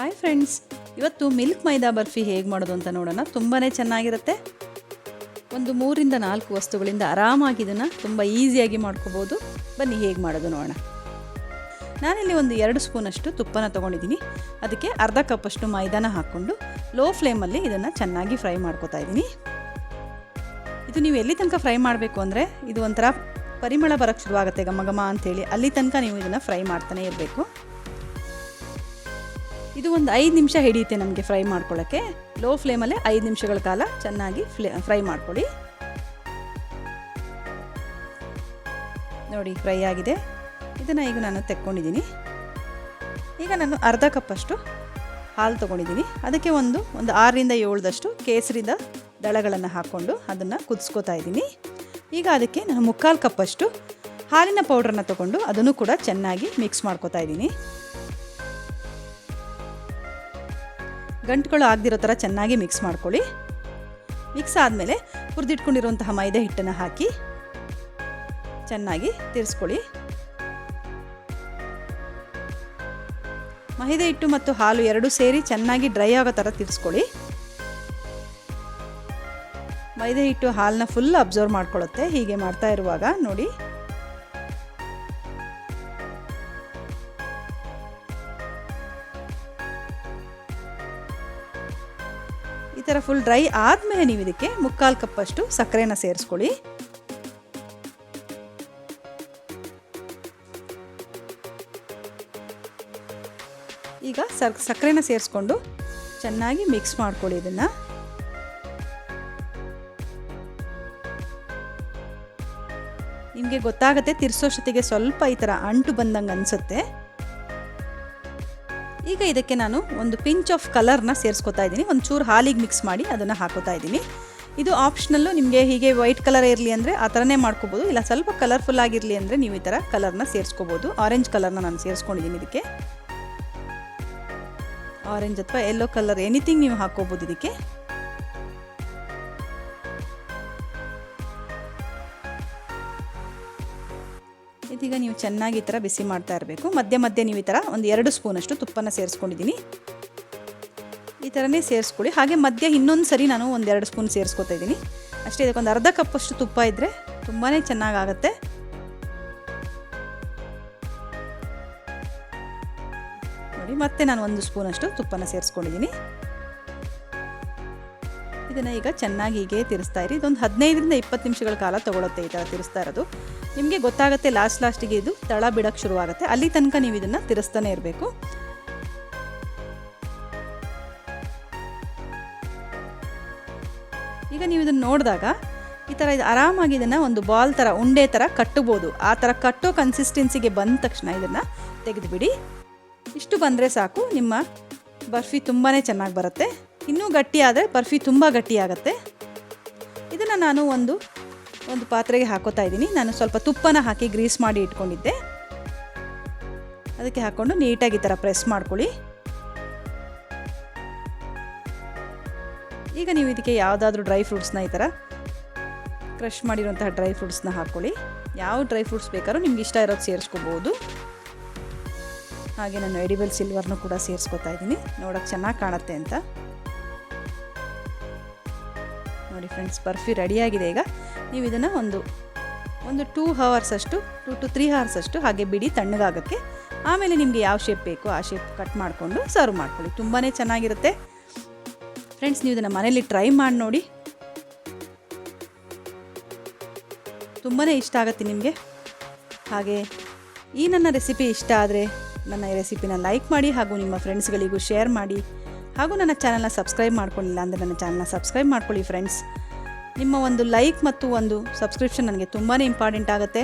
Hi friends ಇವತ್ತು milk maida barfi ಹೇಗೆ ಮಾಡೋದು ಅಂತ ನೋಡೋಣ. ತುಂಬಾ ಚೆನ್ನಾಗಿರುತ್ತೆ. ಒಂದು ಮೂರಿಂದ ನಾಲ್ಕು ವಸ್ತುಗಳಿಂದ ಆರಾಮಾಗಿ ಇದನ್ನು ತುಂಬ ಈಸಿಯಾಗಿ ಮಾಡ್ಕೋಬೋದು. ಬನ್ನಿ, ಹೇಗೆ ಮಾಡೋದು ನೋಡೋಣ. ನಾನಿಲ್ಲಿ ಒಂದು ಎರಡು ಸ್ಪೂನಷ್ಟು ತುಪ್ಪನ ತೊಗೊಂಡಿದ್ದೀನಿ. ಅದಕ್ಕೆ ಅರ್ಧ ಕಪ್ಪಷ್ಟು ಮೈದಾನ ಹಾಕ್ಕೊಂಡು ಲೋ ಫ್ಲೇಮಲ್ಲಿ ಇದನ್ನು ಚೆನ್ನಾಗಿ ಫ್ರೈ ಮಾಡ್ಕೋತಾ ಇದ್ದೀನಿ. ಇದು ನೀವು ಎಲ್ಲಿ ತನಕ ಫ್ರೈ ಮಾಡಬೇಕು ಅಂದರೆ ಇದು ಒಂಥರ ಪರಿಮಳ ಬರೋಕ್ಕೆ ಶುರುವಾಗುತ್ತೆ ಗಮಗಮ ಘಮ ಅಂಥೇಳಿ ಅಲ್ಲಿ ತನಕ ನೀವು ಇದನ್ನು ಫ್ರೈ ಮಾಡ್ತಾನೆ ಇರಬೇಕು. ಇದು ಒಂದು ಐದು ನಿಮಿಷ ಹಿಡಿಯುತ್ತೆ ನಮಗೆ ಫ್ರೈ ಮಾಡ್ಕೊಳ್ಳೋಕ್ಕೆ. ಲೋ ಫ್ಲೇಮಲ್ಲೇ ಐದು ನಿಮಿಷಗಳ ಕಾಲ ಚೆನ್ನಾಗಿ ಫ್ಲೇ, ಫ್ರೈ ಮಾಡ್ಕೊಳ್ಳಿ. ನೋಡಿ, ಫ್ರೈ ಆಗಿದೆ. ಇದನ್ನು ಈಗ ನಾನು ತೆಕ್ಕೊಂಡಿದ್ದೀನಿ. ಈಗ ನಾನು ಅರ್ಧ ಕಪ್ಪಷ್ಟು ಹಾಲು ತೊಗೊಂಡಿದ್ದೀನಿ. ಅದಕ್ಕೆ ಒಂದು ಒಂದು ಆರರಿಂದ ಏಳದಷ್ಟು ಕೇಸರಿದ ದಳಗಳನ್ನು ಹಾಕ್ಕೊಂಡು ಅದನ್ನು ಕುದಿಸ್ಕೋತಾ ಇದ್ದೀನಿ. ಈಗ ಅದಕ್ಕೆ ನಾನು ಮುಕ್ಕಾಲು ಕಪ್ಪಷ್ಟು ಹಾಲಿನ ಪೌಡ್ರನ್ನ ತೊಗೊಂಡು ಅದನ್ನು ಕೂಡ ಚೆನ್ನಾಗಿ ಮಿಕ್ಸ್ ಮಾಡ್ಕೋತಾ ಇದ್ದೀನಿ. ಗಂಟುಗಳು ಆಗದಿರೋ ಥರ ಚೆನ್ನಾಗಿ ಮಿಕ್ಸ್ ಮಾಡ್ಕೊಳ್ಳಿ. ಮಿಕ್ಸ್ ಆದಮೇಲೆ ಹುರಿದಿಟ್ಕೊಂಡಿರುವಂತಹ ಮೈದಾ ಹಿಟ್ಟನ್ನು ಹಾಕಿ ಚೆನ್ನಾಗಿ ತಿರ್ಸ್ಕೊಳ್ಳಿ. ಮೈದಾ ಹಿಟ್ಟು ಮತ್ತು ಹಾಲು ಎರಡೂ ಸೇರಿ ಚೆನ್ನಾಗಿ ಡ್ರೈ ಆಗೋ ಥರ ತಿರ್ಸ್ಕೊಳ್ಳಿ. ಮೈದಾ ಹಿಟ್ಟು ಹಾಲನ್ನ ಫುಲ್ ಅಬ್ಸರ್ವ್ ಮಾಡ್ಕೊಳ್ಳುತ್ತೆ. ಹೀಗೆ ಮಾಡ್ತಾ ಇರುವಾಗ ನೋಡಿ. ಈ ಥರ ಫುಲ್ ಡ್ರೈ ಆದಮೇಲೆ ನೀವು ಇದಕ್ಕೆ ಮುಕ್ಕಾಲು ಕಪ್ಪಷ್ಟು ಸಕ್ಕರೆನ ಸೇರಿಸ್ಕೊಳ್ಳಿ. ಈಗ ಸರ್ ಸಕ್ಕರೆನ ಸೇರಿಸ್ಕೊಂಡು ಚೆನ್ನಾಗಿ ಮಿಕ್ಸ್ ಮಾಡ್ಕೊಳ್ಳಿ ಇದನ್ನು. ನಿಮಗೆ ಗೊತ್ತಾಗುತ್ತೆ ತಿರ್ಸೋಷ್ಟೊತ್ತಿಗೆ ಸ್ವಲ್ಪ ಈ ಥರ ಅಂಟು ಬಂದಂಗೆ ಅನಿಸುತ್ತೆ. ಈಗ ಇದಕ್ಕೆ ನಾನು ಒಂದು ಪಿಂಚ್ ಆಫ್ ಕಲರ್ನ ಸೇರಿಸ್ಕೊತಾ ಇದ್ದೀನಿ. ಒಂದು ಚೂರು ಹಾಲಿಗೆ ಮಿಕ್ಸ್ ಮಾಡಿ ಅದನ್ನು ಹಾಕೋತಾ ಇದ್ದೀನಿ. ಇದು ಆಪ್ಷನಲ್ಲು ನಿಮಗೆ ಹೀಗೆ ವೈಟ್ ಕಲರ್ ಇರಲಿ ಅಂದರೆ ಆ ಥರನೇ ಮಾಡ್ಕೋಬೋದು. ಇಲ್ಲ ಸ್ವಲ್ಪ ಕಲರ್ಫುಲ್ ಆಗಿರಲಿ ಅಂದರೆ ನೀವು ಈ ಥರ ಕಲರ್ನ ಸೇರಿಸ್ಕೋಬೋದು. ಆರೆಂಜ್ ಕಲರ್ನ ನಾನು ಸೇರಿಸ್ಕೊಂಡಿದ್ದೀನಿ ಇದಕ್ಕೆ. ಆರೆಂಜ್ ಅಥವಾ ಯೆಲ್ಲೋ ಕಲರ್ ಎನಿಥಿಂಗ್ ನೀವು ಹಾಕೋಬೋದು ಇದಕ್ಕೆ. ಇದೀಗ ನೀವು ಚೆನ್ನಾಗಿ ಈ ಥರ ಬಿಸಿ ಮಾಡ್ತಾ ಇರಬೇಕು. ಮಧ್ಯೆ ಮಧ್ಯೆ ನೀವು ಈ ಥರ ಒಂದು ಎರಡು ಸ್ಪೂನಷ್ಟು ತುಪ್ಪನ ಸೇರಿಸ್ಕೊಂಡಿದ್ದೀನಿ. ಈ ಥರನೇ ಸೇರಿಸ್ಕೊಳ್ಳಿ. ಹಾಗೆ ಮಧ್ಯೆ ಇನ್ನೊಂದು ಸರಿ ನಾನು ಒಂದೆರಡು ಸ್ಪೂನ್ ಸೇರಿಸ್ಕೊತಾ ಇದ್ದೀನಿ. ಅಷ್ಟೇ, ಇದಕ್ಕೊಂದು ಅರ್ಧ ಕಪ್ಪಷ್ಟು ತುಪ್ಪ ಇದ್ದರೆ ತುಂಬಾ ಚೆನ್ನಾಗಾಗತ್ತೆ. ನೋಡಿ, ಮತ್ತೆ ನಾನು ಒಂದು ಸ್ಪೂನಷ್ಟು ತುಪ್ಪನ ಸೇರಿಸ್ಕೊಂಡಿದ್ದೀನಿ. ಇದನ್ನು ಈಗ ಚೆನ್ನಾಗಿ ಹೀಗೆ ತಿರ್ಸ್ತಾ ಇರಿ. ಇದೊಂದು ಹದಿನೈದರಿಂದ ಇಪ್ಪತ್ತು ನಿಮಿಷಗಳ ಕಾಲ ತೊಗೊಳುತ್ತೆ ಈ ಥರ ತಿರ್ಸ್ತಾ ಇರೋದು. ನಿಮಗೆ ಗೊತ್ತಾಗುತ್ತೆ ಲಾಸ್ಟ್ ಲಾಸ್ಟಿಗೆ ಇದು ತಳ ಬಿಡೋಕ್ಕೆ ಶುರುವಾಗುತ್ತೆ. ಅಲ್ಲಿ ತನಕ ನೀವು ಇದನ್ನು ತಿರ್ಸ್ತಾನೆ ಇರಬೇಕು. ಈಗ ನೀವು ಇದನ್ನು ನೋಡಿದಾಗ ಈ ಥರ ಇದು ಆರಾಮಾಗಿ ಇದನ್ನು ಒಂದು ಬಾಲ್ ಥರ ಉಂಡೆ ಥರ ಕಟ್ಟಬೋದು. ಆ ಥರ ಕಟ್ಟೋ ಕನ್ಸಿಸ್ಟೆನ್ಸಿಗೆ ಬಂದ ತಕ್ಷಣ ಇದನ್ನು ತೆಗೆದುಬಿಡಿ. ಇಷ್ಟು ಬಂದರೆ ಸಾಕು, ನಿಮ್ಮ ಬರ್ಫಿ ತುಂಬಾ ಚೆನ್ನಾಗಿ ಬರುತ್ತೆ. ಇನ್ನೂ ಗಟ್ಟಿಯಾದರೆ ಬರ್ಫಿ ತುಂಬ ಗಟ್ಟಿಯಾಗತ್ತೆ. ಇದನ್ನು ನಾನು ಒಂದು ಒಂದು ಪಾತ್ರೆಗೆ ಹಾಕೋತಾ ಇದ್ದೀನಿ. ನಾನು ಸ್ವಲ್ಪ ತುಪ್ಪನ ಹಾಕಿ ಗ್ರೀಸ್ ಮಾಡಿ ಇಟ್ಕೊಂಡಿದ್ದೆ. ಅದಕ್ಕೆ ಹಾಕ್ಕೊಂಡು ನೀಟಾಗಿ ಈ ಥರ ಪ್ರೆಸ್ ಮಾಡ್ಕೊಳ್ಳಿ. ಈಗ ನೀವು ಇದಕ್ಕೆ ಯಾವುದಾದ್ರೂ ಡ್ರೈ ಫ್ರೂಟ್ಸ್ನ ಈ ಥರ ಕ್ರಷ್ ಮಾಡಿರುವಂತಹ ಡ್ರೈ ಫ್ರೂಟ್ಸ್ನ ಹಾಕ್ಕೊಳ್ಳಿ ಯಾವ ಡ್ರೈ ಫ್ರೂಟ್ಸ್ ಬೇಕಾದ್ರೂ ನಿಮ್ಗೆ ಇಷ್ಟ ಇರೋದು ಸೇರಿಸ್ಕೋಬೋದು. ಹಾಗೆ ನಾನು ಎಡಿಬಲ್ ಸಿಲ್ವರ್ನು ಕೂಡ ಸೇರಿಸ್ಕೊತಾ ಇದ್ದೀನಿ. ನೋಡೋಕ್ಕೆ ಚೆನ್ನಾಗಿ ಕಾಣುತ್ತೆ ಅಂತ. ನೋಡಿ ಫ್ರೆಂಡ್ಸ್ ಬರ್ಫಿ ರೆಡಿಯಾಗಿದೆ ಈಗ. ನೀವು ಇದನ್ನು ಒಂದು ಒಂದು ಟೂ ಹವರ್ಸ್ ಅಷ್ಟು ಟು ಟು ತ್ರೀ ಹವರ್ಸ್ ಅಷ್ಟು ಹಾಗೆ ಬಿಡಿ ತಣ್ಣಗಾಗಕ್ಕೆ. ಆಮೇಲೆ ನಿಮಗೆ ಯಾವ ಶೇಪ್ ಬೇಕೋ ಆ ಶೇಪ್ ಕಟ್ ಮಾಡಿಕೊಂಡು ಸರ್ವ್ ಮಾಡ್ಕೊಳ್ಳಿ. ತುಂಬಾ ಚೆನ್ನಾಗಿರುತ್ತೆ. ಫ್ರೆಂಡ್ಸ್ ನೀವು ಇದನ್ನು ಮನೇಲಿ ಟ್ರೈ ಮಾಡಿ ನೋಡಿ. ತುಂಬಾ ಇಷ್ಟ ಆಗುತ್ತೆ ನಿಮಗೆ. ಹಾಗೆ ಈ ನನ್ನ ರೆಸಿಪಿ ಇಷ್ಟ ಆದರೆ ನನ್ನ ರೆಸಿಪಿನ ಲೈಕ್ ಮಾಡಿ ಹಾಗೂ ನಿಮ್ಮ ಫ್ರೆಂಡ್ಸ್ಗಳಿಗೂ ಶೇರ್ ಮಾಡಿ. ಹಾಗೂ ನನ್ನ ಚಾನಲ್ನ ಸಬ್ಸ್ಕ್ರೈಬ್ ಮಾಡ್ಕೊಂಡಿಲ್ಲ ಅಂದರೆ ನನ್ನ ಚಾನಲ್ನ ಸಬ್ಸ್ಕ್ರೈಬ್ ಮಾಡ್ಕೊಳ್ಳಿ ಫ್ರೆಂಡ್ಸ್. ನಿಮ್ಮ ಒಂದು ಲೈಕ್ ಮತ್ತು ಒಂದು ಸಬ್ಸ್ಕ್ರಿಪ್ಷನ್ ನನಗೆ ತುಂಬಾ ಇಂಪಾರ್ಟೆಂಟ್ ಆಗುತ್ತೆ.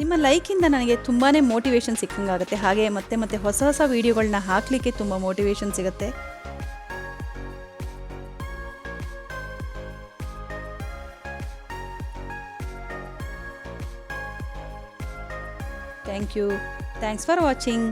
ನಿಮ್ಮ ಲೈಕಿಂದ ನನಗೆ ತುಂಬಾ ಮೋಟಿವೇಶನ್ ಸಿಕ್ಕಂಗಾಗುತ್ತೆ ಹಾಗೆ ಮತ್ತೆ ಮತ್ತೆ ಹೊಸ ಹೊಸ ವೀಡಿಯೋಗಳನ್ನ ಹಾಕಲಿಕ್ಕೆ ತುಂಬ ಮೋಟಿವೇಶನ್ ಸಿಗುತ್ತೆ. Thank you thanks for watching